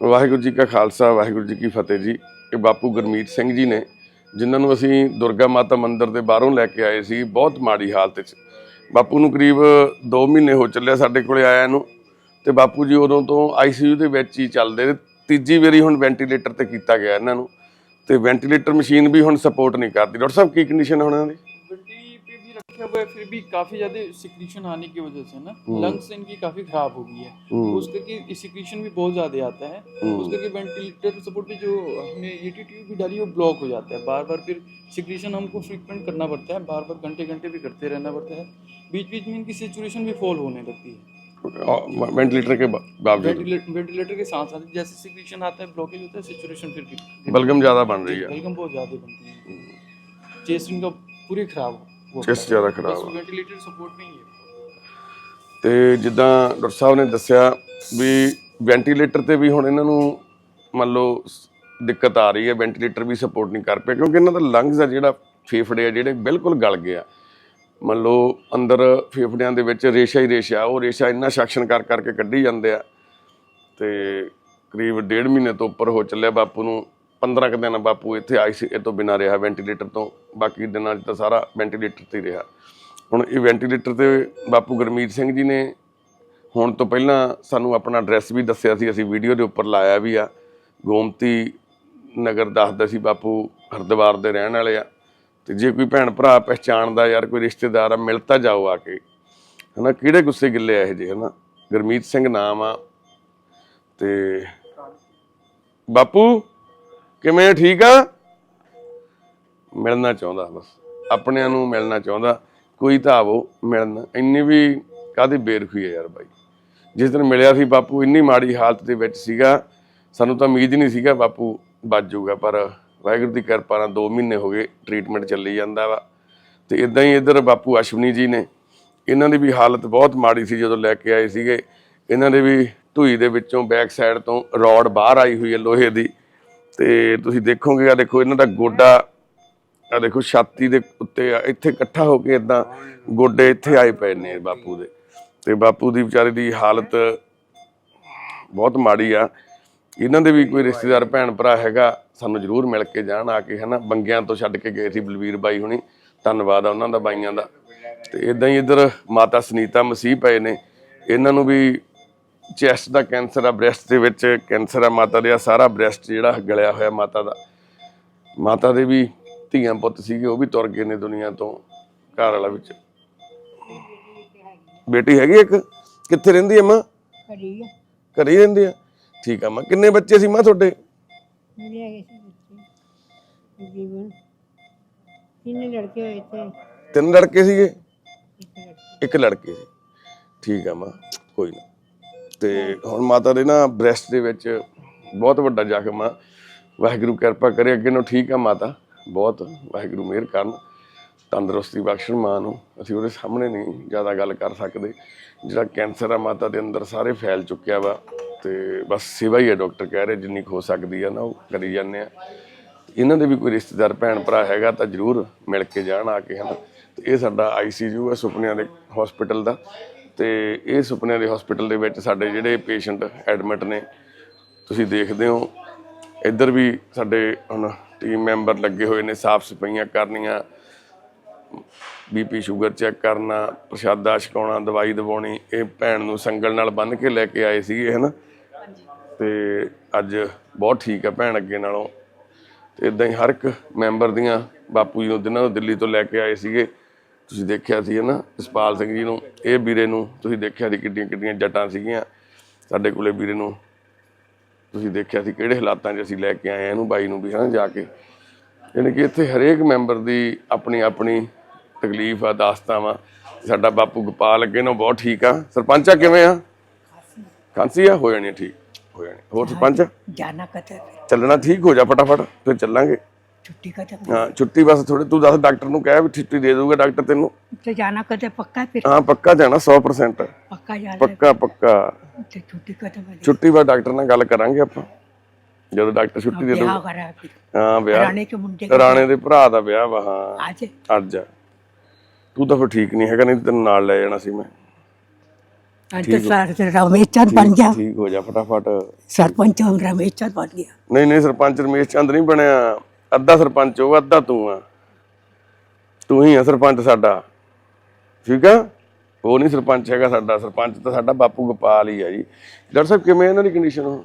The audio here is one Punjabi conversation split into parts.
ਵਾਹਿਗੁਰੂ ਜੀ ਕਾ ਖਾਲਸਾ, ਵਾਹਿਗੁਰੂ ਜੀ ਕੀ ਫਤਿਹ ਜੀ। ਇਹ ਬਾਪੂ ਗਰਮੀਤ ਸਿੰਘ ਜੀ ਨੇ, ਜਿਨ੍ਹਾਂ ਨੂੰ ਅਸੀਂ ਦੁਰਗਾ ਮਾਤਾ ਮੰਦਿਰ ਦੇ ਬਾਹਰੋਂ ਲੈ ਕੇ ਆਏ ਸੀ, ਬਹੁਤ ਮਾੜੀ ਹਾਲਤ 'ਚ। ਬਾਪੂ ਨੂੰ ਕਰੀਬ 2 ਮਹੀਨੇ ਹੋ ਚੱਲਿਆ ਸਾਡੇ ਕੋਲੇ ਆਇਆ ਇਹਨੂੰ ਤੇ ਬਾਪੂ ਜੀ ਉਦੋਂ ਤੋਂ ਆਈਸੀਯੂ ਦੇ ਵਿੱਚ ਹੀ ਚੱਲਦੇ ਤੀਜੀ ਵਾਰੀ ਹੁਣ ਵੈਂਟੀਲੇਟਰ ਤੇ ਕੀਤਾ ਗਿਆ ਇਹਨਾਂ ਨੂੰ, ਤੇ ਵੈਂਟੀਲੇਟਰ ਮਸ਼ੀਨ ਵੀ ਹੁਣ ਸਪੋਰਟ ਨਹੀਂ ਕਰਦੀ। ਡਾਕਟਰ ਸਾਹਿਬ, ਕੀ ਕੰਡੀਸ਼ਨ ਹੋਣਾ ਦੀ? रखे हुए फिर भी काफ़ी ज़्यादा सिक्रीशन आने की वजह से ना हम्म। लंग्स इनकी काफ़ी खराब हो गई है। हम्म। तो उसके की सिक्रीशन भी बहुत ज़्यादा आता है। हम्म। उसके की वेंटिलेटर सपोर्ट भी जो हमने ए टी ट्यूब भी डाली वो ब्लॉक हो जाता है। बार बार फिर सिक्रीशन हमको फ्रिक्वेंट करना पड़ता है। बार बार घंटे घंटे भी करते रहना पड़ता है। बीच बीच में इनकी सिचुएशन भी फॉल होने लगती है। वेंटिलेटर के बावजूद। वेंटिलेटर के साथ साथ जैसे सिक्रीशन आता है ब्लॉकेज होता है सेचुरेशन फिर बलगम ज़्यादा बन रही है। बलगम बहुत ज़्यादा बनती है। चेस्ट इनका पूरी खराब हो ਚਿਸਟ ਜ਼ਿਆਦਾ ਖਰਾਬ ਆ। ਹੈ। ਤੇ ਜਿੱਦਾਂ ਡਾਕਟਰ ਸਾਹਿਬ ਨੇ ਦੱਸਿਆ ਵੀ ਵੈਂਟੀਲੇਟਰ ਤੇ ਵੀ ਹੁਣ ਇਹਨਾਂ ਨੂੰ ਮੰਨ ਲਓ ਦਿੱਕਤ ਆ ਰਹੀ ਹੈ ਵੈਂਟੀਲੇਟਰ ਵੀ ਸਪੋਰਟ ਨਹੀਂ ਕਰ ਪਿਆ ਕਿਉਂਕਿ ਇਹਨਾਂ ਦਾ ਲੰਗਸ ਆ ਜਿਹੜਾ ਫੇਫੜੇ ਆ ਜਿਹੜੇ ਬਿਲਕੁਲ ਗਲ ਗਏ ਆ। ਮੰਨ ਲਓ ਅੰਦਰ ਫੇਫੜਿਆਂ ਦੇ ਵਿੱਚ ਰੇਸ਼ਾ ਹੀ ਰੇਸ਼ਾ ਉਹ ਰੇਸ਼ਾ ਇੰਨਾ ਸ਼ਾਕਸ਼ਨ ਕਰ ਕਰਕੇ ਕੱਢੀ ਜਾਂਦੇ ਆ ਤੇ ਕਰੀਬ ਡੇਢ ਮਹੀਨੇ ਤੋਂ ਉੱਪਰ ਹੋ ਚੱਲਿਆ ਬਾਪੂ ਨੂੰ। 15 ਕੁ ਦਿਨ ਬਾਪੂ ਇੱਥੇ ਆਈ ਸੀ, ਇਹ ਤੋਂ ਬਿਨਾਂ ਰਿਹਾ ਵੈਂਟੀਲੇਟਰ ਤੋਂ। ਬਾਕੀ ਦਿਨਾਂ 'ਚ ਤਾਂ ਸਾਰਾ ਵੈਂਟੀਲੇਟਰ ਤੇ ਹੀ ਰਿਹਾ। ਹੁਣ ਇਹ ਵੈਂਟੀਲੇਟਰ ਤੇ ਬਾਪੂ ਗੁਰਮੀਤ ਸਿੰਘ ਜੀ ਨੇ ਹੁਣ ਤੋਂ ਪਹਿਲਾਂ ਸਾਨੂੰ ਆਪਣਾ ਐਡਰੈਸ ਵੀ ਦੱਸਿਆ ਸੀ, ਅਸੀਂ ਵੀਡੀਓ ਦੇ ਉੱਪਰ ਲਾਇਆ ਵੀ ਆ। ਗੋਮਤੀ ਨਗਰ ਦੱਸਦਾ ਸੀ ਬਾਪੂ, ਹਰਦੁਆਰ ਦੇ ਰਹਿਣ ਵਾਲੇ ਆ। ਤੇ ਜੇ ਕੋਈ ਭੈਣ ਭਰਾ ਪਹਿਚਾਣਦਾ ਯਾਰ, ਕੋਈ ਰਿਸ਼ਤੇਦਾਰ ਆ, ਮਿਲ ਤਾਂ ਜਾਓ ਆ ਕੇ। ਹਨਾ, ਕਿਹੜੇ ਗੁੱਸੇ ਗਿੱਲੇ ਆ ਇਹ ਜੇ ਹਨਾ? ਗੁਰਮੀਤ ਸਿੰਘ ਨਾਮ ਆ। ਤੇ ਬਾਪੂ ਕਿਵੇਂ ਠੀਕ ਆ? ਮਿਲਣਾ ਚਾਹੁੰਦਾ, ਬਸ। ਆਪਣਿਆਂ ਨੂੰ ਮਿਲਣਾ ਚਾਹੁੰਦਾ। ਕੋਈ ਤਾਂ ਆਵੋ ਮਿਲਣ। ਇੰਨੀ ਵੀ ਕਾਦੀ ਬੇਰਖੀ ਹੈ ਯਾਰ ਬਾਈ? ਜਿਸ ਦਿਨ ਮਿਲਿਆ ਸੀ ਬਾਪੂ, ਇੰਨੀ ਮਾੜੀ ਹਾਲਤ ਦੇ ਵਿੱਚ ਸੀਗਾ। ਸਾਨੂੰ ਤਾਂ ਉਮੀਦ ਹੀ ਨਹੀਂ ਸੀਗਾ ਬਾਪੂ ਬਚ ਜਾਊਗਾ, ਪਰ ਵਾਹਿਗੁਰੂ ਦੀ ਕਿਰਪਾ ਨਾਲ 2 ਮਹੀਨੇ ਹੋ ਗਏ ਟ੍ਰੀਟਮੈਂਟ ਚੱਲੀ ਜਾਂਦਾ ਵਾ। ਤੇ ਇਦਾਂ ਹੀ ਇੱਧਰ ਬਾਪੂ ਅਸ਼ਵਨੀ ਜੀ ਨੇ, ਇਹਨਾਂ ਦੀ ਵੀ ਹਾਲਤ ਬਹੁਤ ਮਾੜੀ ਸੀ ਜਦੋਂ ਲੈ ਕੇ ਆਏ ਸੀਗੇ। ਇਹਨਾਂ ਦੇ ਵੀ ਢੂਈ ਦੇ ਵਿੱਚੋਂ ਬੈਕ ਸਾਈਡ ਤੋਂ ਰੋਡ ਬਾਹਰ ਆਈ ਹੋਈ ਹੈ ਲੋਹੇ ਦੀ। ਤੇ ਤੁਸੀਂ ਦੇਖੋਗੇ ਆ ਦੇਖੋ ਇਹਨਾਂ ਦਾ ਗੋਡਾ ਆ ਦੇਖੋ ਛਾਤੀ ਦੇ ਉੱਤੇ ਆ, ਇੱਥੇ ਇਕੱਠਾ ਹੋ ਕੇ ਇਦਾਂ ਗੋਡੇ ਇੱਥੇ ਆਏ ਪਏ ਨੇ ਬਾਪੂ ਦੇ। ਤੇ ਬਾਪੂ ਦੀ ਵਿਚਾਰੇ ਦੀ ਹਾਲਤ ਬਹੁਤ ਮਾੜੀ ਆ। ਇਹਨਾਂ ਦੇ ਵੀ ਕੋਈ ਰਿਸ਼ਤੇਦਾਰ ਭੈਣ ਭਰਾ ਹੈਗਾ ਸਾਨੂੰ ਜ਼ਰੂਰ ਮਿਲ ਕੇ ਜਾਣ ਆ ਕੇ ਹਨਾ ਬੰਗਿਆਂ ਤੋਂ ਛੱਡ ਕੇ ਗਏ ਸੀ ਬਲਵੀਰ ਬਾਈ ਹੁਣੀ। ਧੰਨਵਾਦ ਆ ਉਹਨਾਂ ਦਾ ਬਾਈਆਂ ਦਾ। ਤੇ ਇਦਾਂ ਹੀ ਇੱਧਰ ਮਾਤਾ ਸੁਨੀਤਾ ਮਸੀਹ ਪਏ ਨੇ। ਇਹਨਾਂ ਨੂੰ ਵੀ ਚੈਸਟ ਦਾ ਕੈਂਸਰ ਆ ਬ੍ਰੈਸਟ ਦੇ ਵਿੱਚ ਕੈਂਸਰ ਆ ਮਾਤਾ ਦੇ ਆ ਸਾਰਾ ਬ੍ਰੈਸਟ ਜਿਹੜਾ ਗਲਿਆ ਹੋਇਆ ਮਾਤਾ ਦਾ। ਮਾਤਾ ਦੇ ਵੀ ਧੀਆਂ ਪੁੱਤ ਸੀਗੇ ਉਹ ਵੀ ਤੁਰ ਗਏ ਨੇ ਦੁਨੀਆ ਤੋਂ ਘਰ ਵਾਲਾ ਵਿੱਚ। ਬੇਟੀ ਹੈਗੀ ਇੱਕ? ਕਿੱਥੇ ਰਹਿੰਦੀ ਹੈ ਮਾਂ? ਆ। ਘਰੇ ਹੀ ਰਹਿੰਦੀ ਆ? ਠੀਕ ਆ ਮਾਂ ਕਿੰਨੇ ਬੱਚੇ ਸੀ ਮਾਂ ਤੁਹਾਡੇ? ਮੇਰੇ ਹੈਗੇ ਸੀ ਬੱਚੇ। ਜੀਵਨ। ਕਿੰਨੇ ਲੜਕੇ ਹੋਏ ਤੇ ਤਿੰਨ ਲੜਕੇ ਸੀਗੇ? ਇੱਕ ਲੜਕੀ। ਇੱਕ ਲੜਕੀ ਸੀ। ਠੀਕ ਆ ਮਾਂ ਕੋਈ ਨਾ। ਤੇ ਹੁਣ ਮਾਤਾ ਦੇ ਨਾ ਬ੍ਰੈਸਟ ਦੇ ਵਿੱਚ ਬਹੁਤ ਵੱਡਾ ਜ਼ਖਮ ਆ। ਵਾਹਿਗੁਰੂ ਕਿਰਪਾ ਕਰੇ, ਅੱਗੇ ਨੂੰ ਠੀਕ ਆ ਮਾਤਾ। ਬਹੁਤ ਵਾਹਿਗੁਰੂ ਮਿਹਰ ਕਰਨ। ਤੰਦਰੁਸਤੀ ਬਖਸ਼ਣ ਮਾਂ ਨੂੰ। ਅਸੀਂ ਉਹਦੇ ਸਾਹਮਣੇ ਨਹੀਂ ਜ਼ਿਆਦਾ ਗੱਲ ਕਰ ਸਕਦੇ। ਜਿਹੜਾ ਕੈਂਸਰ ਆ ਮਾਤਾ ਦੇ ਅੰਦਰ ਸਾਰੇ ਫੈਲ ਚੁੱਕਿਆ ਵਾ ਤੇ ਬਸ ਸੇਵਾ ਹੀ ਹੈ ਡਾਕਟਰ ਕਹਿ ਰਹੇ, ਜਿੰਨੀ ਕੁ ਹੋ ਸਕਦੀ ਆ ਨਾ, ਉਹ ਕਰੀ ਜਾਂਦੇ ਆ। ਇਹਨਾਂ ਦੇ ਵੀ ਕੋਈ ਰਿਸ਼ਤੇਦਾਰ, ਭੈਣ ਭਰਾ ਹੈਗਾ ਤਾਂ ਜਰੂਰ ਮਿਲ ਕੇ ਜਾਣ ਆ ਕੇ, ਹਨ। ਤੇ ਇਹ ਸਾਡਾ ਆਈਸੀਯੂ ਹੈ ਸੁਪਨਿਆਂ ਦੇ ਹਸਪੀਟਲ ਦਾ। ਤੇ ਇਹ ਸੁਪਨਿਆਂ ਦੇ ਹਸਪੀਟਲ ਦੇ ਵਿੱਚ ਸਾਡੇ ਜਿਹੜੇ ਪੇਸ਼ੈਂਟ ਐਡਮਿਟ ਨੇ ਤੁਸੀਂ ਦੇਖਦੇ ਹੋ ਇੱਧਰ ਵੀ ਸਾਡੇ ਹੁਣ ਟੀਮ ਮੈਂਬਰ ਲੱਗੇ ਹੋਏ ਨੇ ਸਾਫ਼ ਸਫਾਈਆਂ ਕਰਨੀਆਂ ਬੀਪੀ ਸ਼ੂਗਰ ਚੈੱਕ ਕਰਨਾ ਪ੍ਰਸ਼ਾਦਾ ਛਕਾਉਣਾ ਦਵਾਈ ਦਵਾਉਣੀ ਇਹ ਭੈਣ ਨੂੰ ਸੰਗਲ ਨਾਲ ਬੰਨ੍ਹ ਕੇ ਲੈ ਕੇ ਆਏ ਸੀਗੇ ਹਨਾ? ਤੇ ਅੱਜ ਬਹੁਤ ਠੀਕ ਆ ਭੈਣ ਅੱਗੇ ਨਾਲੋਂ। ਤੇ ਇਦਾਂ ਹੀ ਹਰ ਇੱਕ ਮੈਂਬਰ ਦੀਆਂ ਬਾਪੂ ਜੀ ਨੂੰ ਜਿਨ੍ਹਾਂ ਨੂੰ ਦਿੱਲੀ ਤੋਂ ਲੈ ਕੇ ਆਏ ਸੀਗੇ। ਤੁਸੀਂ ਦੇਖਿਆ ਸੀ ਨਾ ਜਸਪਾਲ ਸਿੰਘ ਜੀ ਨੂੰ ਇਹ ਵੀਰੇ ਨੂੰ ਤੁਸੀਂ ਦੇਖਿਆ ਸੀ ਕਿੱਡੀਆਂ ਕਿੱਡੀਆਂ ਜਟਾਂ ਸੀਗੀਆਂ। ਸਾਡੇ ਕੋਲੇ ਵੀਰੇ ਨੂੰ ਤੁਸੀਂ ਦੇਖਿਆ ਸੀ ਕਿਹੜੇ ਹਾਲਾਤਾਂ 'ਚ ਅਸੀਂ ਲੈ ਕੇ ਆਏ ਆ ਇਹਨੂੰ ਬਾਈ ਨੂੰ ਵੀ ਹਨਾ ਜਾ ਕੇ। ਯਾਨੀ ਕਿ ਇੱਥੇ ਹਰੇਕ ਮੈਂਬਰ ਦੀ ਆਪਣੀ ਆਪਣੀ ਤਕਲੀਫ ਆ ਦਾਸਤਾਂ ਵਾ ਸਾਡਾ ਬਾਪੂ ਗੋਪਾਲ ਅੱਗੇ ਨੂੰ ਬਹੁਤ ਠੀਕ ਆ। ਸਰਪੰਚਾ ਕਿਵੇਂ ਆ? ਖਾਂਸੀ ਆ? ਹੋ ਜਾਣੀ ਆ ਠੀਕ। ਹੋ ਜਾਣੀ। ਹੋਰ ਸਰਪੰਚ? ਜਾਣਾ ਫਿਰ? ਚੱਲਣਾ ਠੀਕ ਹੋ ਜਾ ਫਟਾਫਟ ਫਿਰ ਚੱਲਾਂਗੇ। ਛੁੱਟੀ ਕਦੇ ਹਾਂ ਛੁੱਟੀ ਬਸ ਥੋੜੇ ਤੂੰ ਦੱਸ ਡਾਕਟਰ ਨੂੰ ਕਹਿ ਵੀ ਛੁੱਟੀ ਦੇ ਦਊਗਾ ਡਾਕਟਰ ਤੈਨੂੰ। ਤੇ ਜਾਣਾ ਕਦੇ ਪੱਕਾ ਫਿਰ? ਹਾਂ ਪੱਕਾ ਜਾਣਾ 100% ਪੱਕਾ ਜਾਣਾ। ਪੱਕਾ ਪੱਕਾ। ਤੇ ਛੁੱਟੀ ਕਦੇ ਮਿਲੇ ਛੁੱਟੀ ਬਾਅਦ ਡਾਕਟਰ ਨਾਲ ਗੱਲ ਕਰਾਂਗੇ ਆਪਾਂ। ਜਦੋਂ ਡਾਕਟਰ ਛੁੱਟੀ ਦੇ ਫਿਰ। ਹਾਂ ਵਿਆਹ। ਰਾਣੇ ਕੇ ਮੁੰਡੇ ਰਾਣੇ ਦੇ ਭਰਾ ਦਾ ਵਿਆਹ ਵਾ ਹਾਂ। ਅੱਜ? ਅੱਜ। ਆ। ਤੂੰ ਤਾਂ ਫਿਰ ਠੀਕ ਨਹੀਂ ਹੈਗਾ ਨਹੀਂ ਤੈਨੂੰ ਨਾਲ ਲੈ ਜਾਣਾ ਸੀ ਮੈਂ। ਅੱਜ ਤਾਂ ਸਰ ਰਮੇਸ਼ ਚੰਦ ਬਣ ਗਿਆ। ਠੀਕ ਹੋ ਜਾ ਫਟਾਫਟ। ਸਰਪੰਚ ਹੁਣ ਰਮੇਸ਼ ਚੰਦ ਬਣ ਗਿਆ। ਨਹੀਂ ਨਹੀਂ ਸਰਪੰਚ ਰਮੇਸ਼ ਚੰਦ ਨਹੀਂ ਬਣਿਆ। ਅੱਧਾ ਸਰਪੰਚ ਉਹ ਅੱਧਾ ਤੂੰ ਆ ਤੂੰ ਹੀ ਆ ਸਰਪੰਚ ਸਾਡਾ ਠੀਕ ਆ ਉਹ ਨਹੀਂ ਸਰਪੰਚ ਹੈਗਾ ਸਾਡਾ ਸਰਪੰਚ ਤਾਂ ਸਾਡਾ ਬਾਪੂ ਗੋਪਾਲ ਹੀ ਆ ਜੀ ਡਾਕਟਰ ਸਾਹਿਬ ਕਿਵੇਂ ਇਹਨਾਂ ਦੀ ਕੰਡੀਸ਼ਨ ਹੋ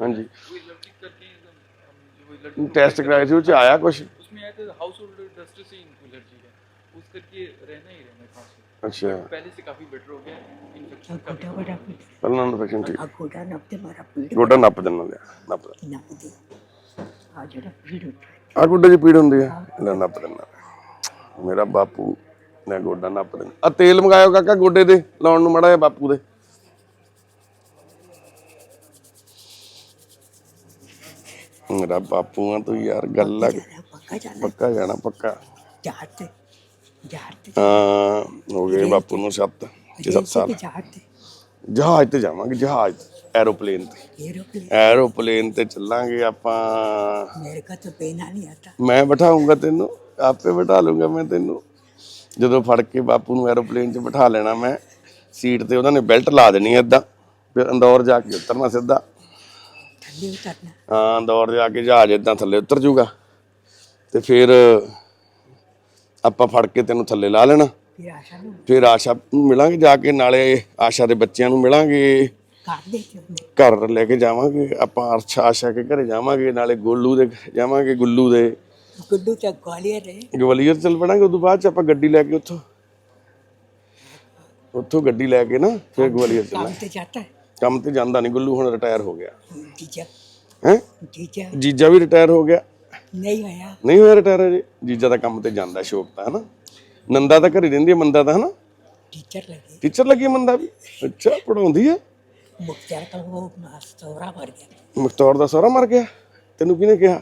ਹਾਂਜੀ वही लड़की करके एकदम हम जो वही लड़की ਟੈਸਟ ਕਰਾਏ ਸੀ ਉਹ ਚ ਆਇਆ ਕੁਝ उसमें आया था हाउस होल्ड डस्ट से इनको एलर्जी है उस करके रहना ही रहना खांसी ਅੱਛਾ पहले से काफी बेटर हो गया इन्फेक्शन ਗੋਡਾ ਬੜਾ ਪੀੜ ਪਹਿਲਾਂ ਇਨਫੈਕਸ਼ਨ ਠੀਕ ਆ ਗੋਡਾ ਨੱਪਤੇ ਮਾਰਾ ਪੀੜ ਗੋਡਾ ਨੱਪ ਦੇਣਾ ਲਿਆ ਨੱਪ ਦੇ ਨੱਪਦੇ ਆ ਜਿਹੜਾ ਪੀੜ ਹੁੰਦਾ ਆ ਗੋਡੇ 'ਚ ਪੀੜ ਹੁੰਦੀ ਆ ਲੈ ਨੱਪ ਦੇਣਾ ਮੇਰਾ ਬਾਪੂ ਨੇ ਗੋਡਾ ਨੱਪ ਦੇਣਾ ਆ ਤੇਲ ਮੰਗਾਇਓ ਕਾਕਾ ਗੋਡੇ ਦੇ ਲਾਉਣ ਨੂੰ ਮੜਾ ਜਿਹਾ ਬਾਪੂ ਦੇ। ਮੇਰਾ ਬਾਪੂ ਆ ਤੂੰ ਯਾਰ ਗੱਲ ਜਾਣਾ ਪੱਕਾ ਜਾਣਾ। ਪੱਕਾ ਜਾਣਾ ਪੱਕਾ। ਜਹਾਜ਼ ਤੇ ਜਹਾਜ਼ ਤੇ। ਹਾਂ ਹੋ ਗਏ ਬਾਪੂ ਨੂੰ ਸੱਤ ਤੇ ਸੱਤ ਸਾਲ। ਜਹਾਜ਼ ਤੇ। ਜਹਾਜ਼ ਤੇ ਜਾਵਾਂਗੇ ਜਹਾਜ਼। ਐਰੋਪਲੇਨ ਤੇ एरोप्लेन ਐਰੋਪਲੇਨ ਤੇ ਚੱਲਾਂਗੇ ਆਪਾਂ मेरे का तो पहना नहीं आता ਮੈਂ ਬਿਠਾਉਂਗਾ ਤੈਨੂੰ ਆਪੇ ਬਿਠਾ ਲੂੰਗਾ ਮੈਂ ਤੈਨੂੰ ਜਦੋਂ ਫੜ ਕੇ ਬਾਪੂ ਨੂੰ ਐਰੋਪਲੇਨ 'ਚ ਬਿਠਾ ਲੈਣਾ ਮੈਂ ਸੀਟ ਤੇ ਉਹਨਾਂ ਨੇ ਬੈਲਟ ਲਾ ਦੇਣੀ ਐਦਾਂ ਫਿਰ ਅੰਦੌਰ ਜਾ ਕੇ ਉਤਰਨਾ ਸਿੱਧਾ ठंडी उतरना ਹਾਂ ਅੰਦੌਰ ਜਾ ਕੇ ਜਹਾਜ਼ ਇਦਾਂ ਥੱਲੇ ਉਤਰ ਜੂਗਾ ਤੇ ਫਿਰ ਆਪਾਂ ਫੜ ਕੇ ਤੈਨੂੰ ਥੱਲੇ ਲਾ ਲੈਣਾ फिर आशा में ਫਿਰ ਆਸ਼ਾ ਨੂੰ ਮਿਲਾਂਗੇ ਜਾ ਕੇ ਨਾਲੇ ਆਸ਼ਾ ਦੇ ਬੱਚਿਆਂ ਨੂੰ ਮਿਲਾਂਗੇ ਘਰ ਲੈ ਕੇ ਜਾਵਾਂਗੇ ਆਪਾਂ ਅਰਸ਼ ਆਸ਼ਾ ਕੇ ਘਰੇ ਜਾਵਾਂਗੇ ਨਾਲੇ ਗੋਲੂ ਦੇ ਜਾਵਾਂਗੇ ਗੁੱਲੂ ਦੇ। ਗੁੱਡੂ ਚ ਗਵਾਲੀਅਰ ਹੈ। ਗਵਾਲੀਅਰ ਚੱਲ ਪੜਾਂਗੇ ਉਦੋਂ ਬਾਅਦ ਚ ਆਪਾਂ ਗੱਡੀ ਲੈ ਕੇ ਉੱਥੋਂ। ਉੱਥੋਂ ਗੱਡੀ ਲੈ ਕੇ ਨਾ ਫਿਰ ਗਵਾਲੀਅਰ ਕੰਮ ਤੇ ਜਾਂਦਾ ਕੰਮ ਤੇ ਜਾਂਦਾ ਨਹੀਂ ਗੁੱਲੂ ਹੁਣ ਰਿਟਾਇਰ ਹੋ ਗਿਆ। ਜੀਜਾ। ਹੈ? ਜੀਜਾ। ਜੀਜਾ ਵੀ ਰਿਟਾਇਰ ਹੋ ਗਿਆ। ਨਹੀਂ ਹੋਇਆ। ਨਹੀਂ ਹੋਇਆ ਰਿਟਾਇਰ ਅਜੇ ਜੀਜਾ ਦਾ ਕੰਮ ਤੇ ਜਾਂਦਾ ਸ਼ੋਕ ਤਾਂ ਹਨਾ? ਨੰਦਾ ਤਾਂ ਘਰੇ ਰਹਿੰਦੀ ਹੈ ਮੰਦਾ ਤਾਂ ਹਨਾ? ਟੀਚਰ ਲੱਗੇ। ਟੀਚਰ ਲੱਗੀ ਮੰਦਾ ਵੀ? ਅੱਛਾ ਪੜਾਉਂਦੀ ਹੈ? मुख्तार का वो सौरा मर गया ਮੁਖਤੌਰ ਦਾ ਸਹੁਰਾ ਮਰ ਗਿਆ ਤੈਨੂੰ ਕਿਹਨੇ ਕਿਹਾ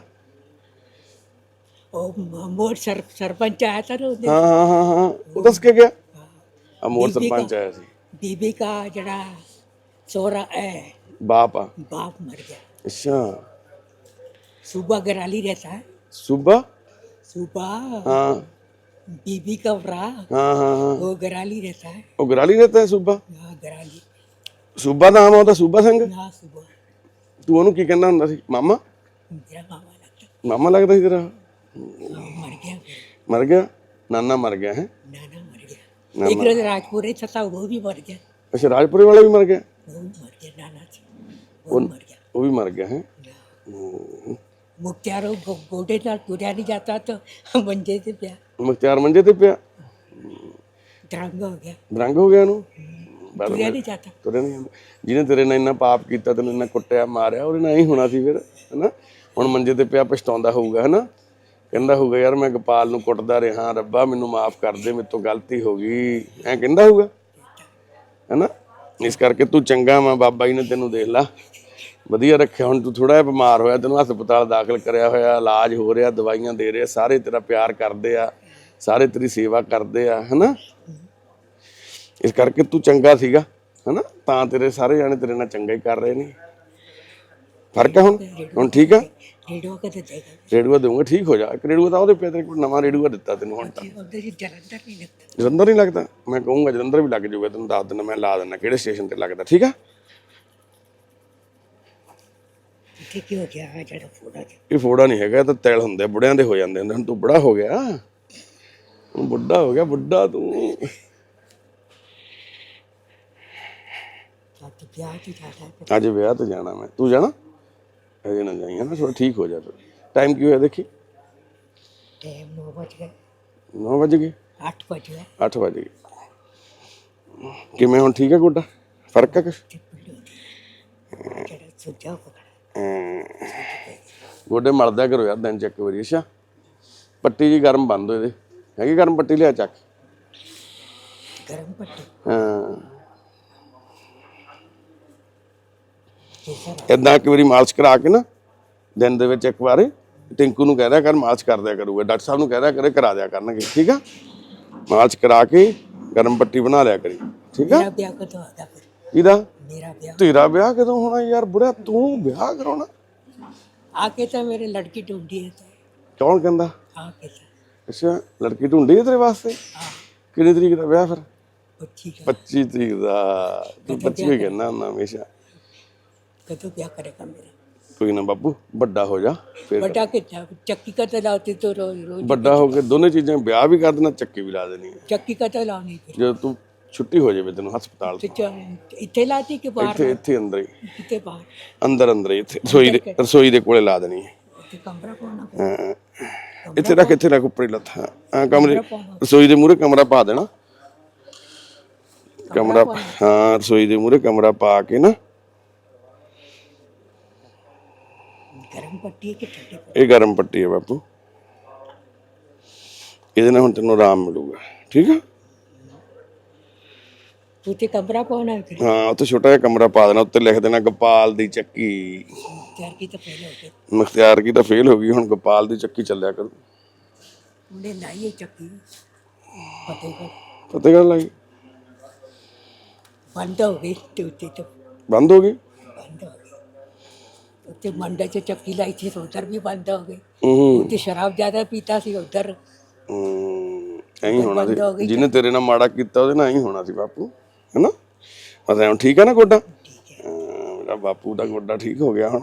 वो मोर सर सरपंच आया था ना उधर ਹਾਂ ਹਾਂ ਹਾਂ ਹਾਂ ਉਹ ਦੱਸ ਕੇ ਗਿਆ ਆ ਮੋਰ ਸਰਪੰਚ ਆਇਆ ਸੀ बीबी का जरा सौरा है ਬਾਪ ਆ बाप मर गया ਅੱਛਾ सुबह गराली रहता है ਸੁਬਾ सुबह ਹਾਂ बीबी का भरा ਹਾਂ ਹਾਂ ਹਾਂ वो गराली रहता है ਉਹ ਗਰਾਲੀ ਰਹਿਤਾ ਹੈ ਸੂਬਾ हाँ गराली ਸੂਬਾ ਦਾ ਨਾਮ ਆਉਂਦਾ ਸੂਬਾ ਸਿੰਘ? ਤੂੰ ਉਹਨੂੰ ਕੀ ਕਹਿੰਦਾ ਹੁੰਦਾ ਸੀ? ਮਾਮਾ? ਮਾਮਾ ਲੱਗਦਾ ਸੀ ਤੇਰਾ? ਮਰ ਗਿਆ। ਨਾਨਾ ਮਰ ਗਿਆ ਹੈ? ਨਾਨਾ ਮਰ ਗਿਆ। ਇੱਕ ਰਾਜਪੁਰੇ ਛਤਾ ਉਹ ਵੀ ਮਰ ਗਿਆ। ਅੱਛਾ ਰਾਜਪੁਰੇ ਉਹ ਵੀ ਮਰ ਗਿਆ ਹੈ? ਮੁਖਤਿਆਰ ਉਹ ਗੋਡੇ ਨਾਲ ਤੁਰਿਆ ਨਹੀਂ ਜਾਂਦਾ ਤਾਂ ਮੰਜੇ ਤੇ ਪਿਆ। ਮੁਖਤਿਆਰ ਮੰਜੇ ਤੇ ਪਿਆ? ਦਰੰਗ ਹੋ ਗਿਆ। ਦਰੰਗ ਹੋ ਗਿਆ ਉਹਨੂੰ? ਤੁਰਿਆ ਨਹੀਂ ਜਾਂਦਾ ਜਿਹਨੇ ਤੇਰੇ ਨਾਲ ਇੰਨਾ ਪਾਪ ਕੀਤਾ ਤੈਨੂੰ ਇੰਨਾ ਕੁੱਟਿਆ ਮਾਰਿਆ ਉਹਦੇ ਨਾਲ ਹੋਣਾ ਸੀ ਫਿਰ ਹੈਨਾ? ਹੁਣ ਮੰਜੇ ਤੇ ਪਿਆ ਪਛਤਾਉਂਦਾ ਹੋਊਗਾ ਹੈਨਾ? ਕਹਿੰਦਾ ਹੋਊਗਾ ਯਾਰ ਮੈਂ ਗੋਪਾਲ ਨੂੰ ਕੁੱਟਦਾ ਰਿਹਾ ਰੱਬਾ ਮੈਨੂੰ ਮਾਫ ਕਰ ਦੇ ਮੇਰੇ ਤੋਂ ਗਲਤੀ ਹੋ ਗਈ। ਐ ਕਹਿੰਦਾ ਹੋਊਗਾ ਹੈਨਾ? ਇਸ ਕਰਕੇ ਤੂੰ ਚੰਗਾ ਮੈਂ ਬਾਬਾ ਜੀ ਨੇ ਤੈਨੂੰ ਦੇਖ ਲਾ। ਵਧੀਆ ਰੱਖਿਆ ਹੁਣ ਤੂੰ ਥੋੜਾ ਜਿਹਾ ਬਿਮਾਰ ਹੋਇਆ ਤੈਨੂੰ ਹਸਪਤਾਲ ਦਾਖਲ ਕਰਿਆ ਹੋਇਆ ਇਲਾਜ ਹੋ ਰਿਹਾ ਦਵਾਈਆਂ ਦੇ ਰਹੇ ਸਾਰੇ ਤੇਰਾ ਪਿਆਰ ਕਰਦੇ ਆ ਸਾਰੇ ਤੇਰੀ ਸੇਵਾ ਕਰਦੇ ਆ ਹਨਾ? ਇਸ ਕਰਕੇ ਤੂੰ ਚੰਗਾ ਸੀਗਾ ਹਨਾ? ਤਾਂ ਤੇਰੇ ਸਾਰੇ ਜਾਣੇ ਤੇਰੇ ਨਾਲ ਚੰਗਾ ਹੀ ਕਰ ਰਹੇ ਨੇ। ਫ਼ਰਕ ਹੁਣ? ਹੁਣ ਠੀਕ ਆ? ਰੇਡੂਆ ਕਦੇ ਦੇਗਾ? ਰੇਡੂਆ ਦੇਵਾਂਗਾ ਠੀਕ ਹੋ ਜਾ। ਇੱਕ ਰੇਡੂਆ ਤਾਂ ਉਹਦੇ ਪੇਤਰੇ ਕੋਲ ਨਵਾਂ ਰੇਡੂਆ ਦਿੱਤਾ ਤੈਨੂੰ ਹੁਣ ਤਾਂ। ਜਲੰਧਰ ਨਹੀਂ ਲੱਗਦਾ? ਮੈਂ ਕਹੂੰਗਾ ਜਲੰਧਰ ਵੀ ਲੱਗ ਜਾਊਗਾ ਤੈਨੂੰ ਦੱਸ ਦਿੰਦਾ ਮੈਂ ਲਾ ਦਿੰਦਾ ਕਿਹੜੇ ਸਟੇਸ਼ਨ ਤੇ ਲੱਗਦਾ ਠੀਕ ਆ? ਕੀ ਹੋ ਗਿਆ ਜਿਹੜਾ ਫੋੜਾ ਨਹੀਂ ਹੈਗਾ ਤਾਂ ਤੈਲ ਹੁੰਦੇ ਬੁੜਿਆਂ ਦੇ ਹੋ ਜਾਂਦੇ ਹੁਣ ਤੂੰ ਬੜਾ ਹੋ ਗਿਆ। ਬੁੱਢਾ ਹੋ ਗਿਆ ਬੁੱਢਾ ਤੂੰ। ਵਿਆਹ ਕੀ ਜਾਣਾ ਹੈ ਅੱਜ ਵਿਆਹ ਤੇ ਜਾਣਾ ਮੈਂ। ਤੂੰ ਜਾਣਾ? ਅਜੇ ਨਾ ਜਾਈ ਨਾ? ਥੋੜਾ ਠੀਕ ਹੋ ਜਾ ਫਿਰ। ਟਾਈਮ ਕੀ ਹੋਇਆ ਦੇਖੀ? ਟਾਈਮ 9 ਵਜ ਗਏ। 9 ਵਜ ਗਏ? 8 ਵਜ ਗਏ। 8 ਹੁਣ ਠੀਕ ਹੈ ਗੋਡਾ? ਫ਼ਰਕ ਹੈ ਕੁਝ ਗੋਡੇ ਮਰਦਾ ਕਰੋ ਯਾਰ ਦਿਨ ਚੱਕ ਵਾਰੀ ਅੱਛਾ? ਪੱਟੀ ਜੀ ਗਰਮ ਬੰਦ ਹੋਏ ਦੇ। ਹੈਗੀ ਗਰਮ ਪੱਟੀ ਲਿਆ ਚੱਕ। ਗਰਮ ਪੱਟੀ। ਹਾਂ। ਇਦਾਂ ਇੱਕ ਵਾਰੀ ਮਾਲਸ਼ ਕਰਾ ਕੇ ਨਾ ਦਿਨ ਦੇ ਵਿੱਚ ਇੱਕ ਵਾਰ ਟਿੰਕੂ ਨੂੰ ਕਹਿ ਦਿਆ ਕਰ ਮਾਲਸ਼ ਕਰ ਦਿਆ ਕਰੂਗਾ। ਡਾਕਟਰ ਸਾਹਿਬ ਨੂੰ ਕਹਿ ਦਿਆ ਕਰੇ ਕਰਾ ਦਿਆ ਕਰਨਗੇ ਠੀਕ ਆ? ਮਾਲਸ਼ ਕਰਾ ਕੇ ਗਰਮ ਪੱਟੀ ਬਣਾ ਲਿਆ ਕਰੀ ਠੀਕ ਆ? ਇਹਦਾ ਤੇਰਾ ਵਿਆਹ ਕਦੋਂ ਹੋਣਾ ਯਾਰ ਬੁੜਾ ਤੂੰ ਵਿਆਹ ਕਰਾਉਣਾ। ਆ ਕੇ ਤਾਂ ਮੇਰੇ ਲੜਕੀ ਡੁੱਬਦੀ ਹੈ ਤਾਂ। ਕੌਣ ਕਹਿੰਦਾ? ਆ ਕੇ ਤਾਂ। ਅੱਛਾ ਲੜਕੀ ਢੂੰਡੀ ਹੈ ਤੇਰੇ ਵਾਸਤੇ? ਆ ਕਿੰਨੀ ਤਰੀਕ ਦਾ ਵਿਆਹ ਫਿਰ? ਪੁੱਛੀ 25 ਤਰੀਕ ਦਾ ਤੂੰ 25 ਕਹਿੰਦਾ ਹੁੰਦਾ ਹਮੇਸ਼ਾ। कदों क्या करेगा मेरा ਕੋਈ ਨਾ ਬਾਪੂ ਵੱਡਾ ਹੋ ਜਾ ਫਿਰ बड़ा के चा- चक्की का तो लाती तो रोज रोज ਵੱਡਾ ਹੋ ਕੇ ਦੋਨੇ ਚੀਜ਼ਾਂ ਵਿਆਹ ਵੀ ਕਰ ਦੇਣਾ ਚੱਕੀ ਵੀ ਲਾ ਦੇਣੀ ਹੈ चक्की का तो लानी फिर ਜਦੋਂ ਤੂੰ ਛੁੱਟੀ ਹੋ ਜਾਵੇ ਤੈਨੂੰ ਹਸਪਤਾਲ तो च- इतने लाती कि ਤੋਂ बाहर ਇੱਥੇ ਇੱਥੇ ਅੰਦਰ ਹੀ कितने बाहर ਅੰਦਰ ਅੰਦਰ ਹੀ ਇੱਥੇ ਰਸੋਈ ਦੇ ਰਸੋਈ ਦੇ ਕੋਲੇ ਲਾ ਦੇਣੀ ਹੈ इतने कमरा पाना ਹਾਂ। ਇੱਥੇ ਰੱਖ ਇੱਥੇ ਰੱਖ ਉੱਪਰ ਹੀ ਲੱਥਾ ਹਾਂ ਕਮਰੇ ਰਸੋਈ ਦੇ ਮੂਹਰੇ ਕਮਰਾ ਪਾ ਦੇਣਾ ਕਮਰਾ ਹਾਂ ਰਸੋਈ ਦੇ ਮੂਹਰੇ ਕਮਰਾ ਪਾ ਕੇ ਨਾ ਇਹ ਗਰਮ ਪੱਟੀ ਹੈ ਬਾਪੂ। ਇਹਦੇ ਨਾਲ ਹੁਣ ਤੈਨੂੰ ਆਰਾਮ ਮਿਲੂਗਾ। ਠੀਕ ਆ? ਤੂੰ ਤੇ ਕਮਰਾ ਪਾਉਣਾ ਹੈ ਕਿ ਹਾਂ ਉੱਤੇ ਛੋਟਾ ਜਿਹਾ ਕਮਰਾ ਪਾ ਦੇਣਾ ਉੱਤੇ ਲਿਖ ਦੇਣਾ ਗੋਪਾਲ ਦੀ ਚੱਕੀ। ਤਿਆਰ ਕੀ ਤਾਂ ਫੇਲ ਹੋ ਗਈ ਹੁਣ ਗੋਪਾਲ ਦੀ ਚੱਕੀ ਚੱਲਿਆ ਕਰੂ। ਉਹਨੇ ਲਾਈ ਹੈ ਚੱਕੀ। ਪਤਾ ਗੱਲ ਲੱਗੀ ਬੰਦ ਹੋ ਗਈ ਤੇ। ਉੱਤੇ ਬੰਦ ਹੋ ਗਈ? ਬੰਦ ਹੋ ਗਈ। ਤੇ ਮੰਡੇ 'ਚ ਚੱਕੀ ਲਾਈ ਸੀ ਉਧਰ ਵੀ ਬੰਦ ਹੋ ਗਈ। ਹੂੰ। ਤੇ ਸ਼ਰਾਬ ਜ਼ਿਆਦਾ ਪੀਤਾ ਸੀ ਉਧਰ। ਐਂ ਹੋਣਾ ਸੀ। ਜਿਹਨੇ ਤੇਰੇ ਨਾਲ ਮਾੜਾ ਕੀਤਾ ਉਹਦੇ ਨਾਲ ਐਂ ਹੋਣਾ ਸੀ ਬਾਪੂ ਹੈਨਾ? ਪਤਾ ਹੁਣ ਠੀਕ ਹੈ ਨਾ ਗੋਡਾ? ਮੇਰਾ ਬਾਪੂ ਦਾ ਗੋਡਾ ਠੀਕ ਹੋ ਗਿਆ ਹੁਣ।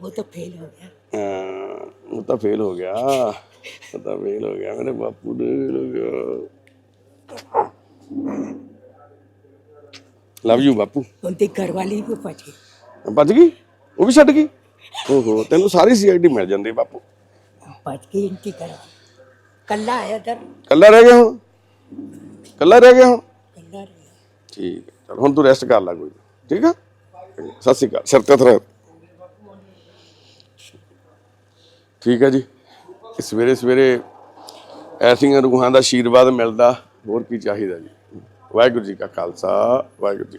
ਉਹ ਤਾਂ ਫੇਲ ਹੋ ਗਿਆ। ਅਹ ਉਹ ਤਾਂ ਫੇਲ ਹੋ ਗਿਆ। ਉਹ ਫੇਲ ਹੋ ਗਿਆ ਮੇਰੇ ਬਾਪੂ ਨੇ ਫੇਲ ਹੋ ਗਿਆ। ਲਵ ਯੂ ਬਾਪੂ। ਤੇ ਘਰ ਵਾਲੀ ਵੀ ਭੱਜ ਗਈ। ਗਈ? ਉਹ ਵੀ ਛੱਡ ਗਈ? ਓਹੋ ਤੈਨੂੰ ਸਾਰੀ ਸੀਆਈਡੀ ਮਿਲ ਜਾਂਦੀ ਬਾਪੂ। ਭੱਜ ਕੇ ਇੰਤੀ ਕਰਾ। ਕੱਲਾ ਆਇਆ ਦਰ ਕੱਲਾ ਰਹਿ ਗਿਆ ਹੁਣ? ਕੱਲਾ ਰਹਿ ਗਿਆ ਹੁਣ? ਕੱਲਾ ਰਹਿ ਗਿਆ। ਠੀਕ ਚਲ ਹੁਣ ਤੂੰ ਰੈਸਟ ਕਰ ਲੈ ਕੋਈ ਠੀਕ ਆ? ਸਤਿ ਸ਼੍ਰੀ ਅਕਾਲ। ਸਿਰ ਤੇ ਠੀਕ ਹੈ ਜੀ। ਸਵੇਰੇ ਸਵੇਰੇ ਐਸੀਆਂ ਰੂਹਾਂ ਦਾ ਆਸ਼ੀਰਵਾਦ ਮਿਲਦਾ ਹੋਰ ਕੀ ਚਾਹੀਦਾ ਜੀ? ਵਾਹਿਗੁਰੂ ਜੀ ਕਾ ਖਾਲਸਾ ਵਾਹਿਗੁਰੂ ਜੀ